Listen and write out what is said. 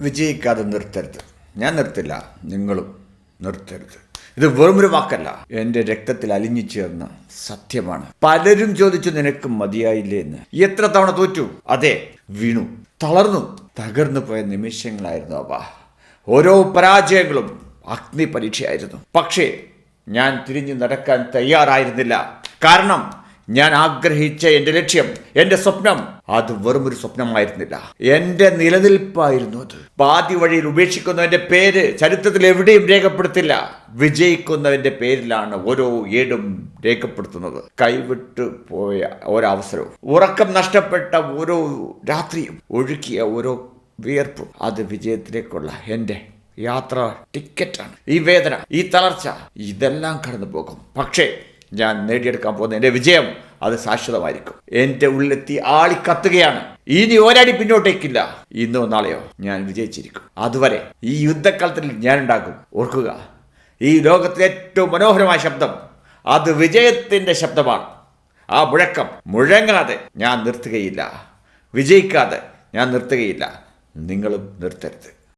വിജയിക്കാതെ നിർത്തരുത്. ഞാൻ നിർത്തില്ല നിങ്ങളും നിർത്തരുത്. ഇത് വെറുമൊരു വാക്കല്ല. എന്റെ രക്തത്തിൽ അലിഞ്ഞു ചേർന്ന സത്യമാണ്. പലരും ചോദിച്ചു നിനക്ക് മതിയായില്ലേ എന്ന് എത്ര തവണ തോറ്റു? അതെ വീണു. തളർന്നു. തകർന്നു പോയ നിമിഷങ്ങളായിരുന്നു അവ. ഓരോ പരാജയങ്ങളും അഗ്നി പരീക്ഷയായിരുന്നു പക്ഷേ ഞാൻ തിരിഞ്ഞു നടക്കാൻ തയ്യാറായിരുന്നില്ല. കാരണം ഞാൻ ആഗ്രഹിച്ച എന്റെ ലക്ഷ്യം എന്റെ സ്വപ്നം അത് വെറും ഒരു സ്വപ്നമായിരുന്നില്ല. എന്റെ നിലനിൽപ്പായിരുന്നു അത്. പാതി വഴിയിൽ ഉപേക്ഷിക്കുന്നവന്റെ പേര് ചരിത്രത്തിൽ എവിടെയും രേഖപ്പെടുത്തില്ല. വിജയിക്കുന്നവന്റെ പേരിലാണ് ഓരോ ഏടും രേഖപ്പെടുത്തുന്നത്. കൈവിട്ടു പോയ ഒരവസരവും. ഉറക്കം നഷ്ടപ്പെട്ട ഓരോ രാത്രിയും ഒഴുക്കിയ ഓരോ വിയർപ്പും. അത് വിജയത്തിലേക്കുള്ള എന്റെ യാത്ര ടിക്കറ്റാണ്. ഈ വേദന ഈ തളർച്ച ഇതെല്ലാം കടന്നു പോകും പക്ഷേ ഞാൻ നേടിയെടുക്കാൻ പോകുന്ന എന്റെ വിജയം അത് ശാശ്വതമായിരിക്കും എന്റെ ഉള്ളിലെത്തി ആളിക്കത്തുകയാണ് ഇനി ഒരടി പിന്നോട്ടേക്കില്ല. ഇന്നോ നാളെയോ ഞാൻ വിജയിച്ചിരിക്കും. അതുവരെ ഈ യുദ്ധക്കാലത്തിൽ ഞാൻ ഉണ്ടാകും ഓർക്കുക ഈ ലോകത്തിലെ ഏറ്റവും മനോഹരമായ ശബ്ദം അത് വിജയത്തിന്റെ ശബ്ദമാണ്. ആ മുഴക്കം മുഴങ്ങാതെ ഞാൻ നിർത്തുകയില്ല. വിജയിക്കാതെ ഞാൻ നിർത്തുകയില്ല. നിങ്ങളും നിർത്തരുത്.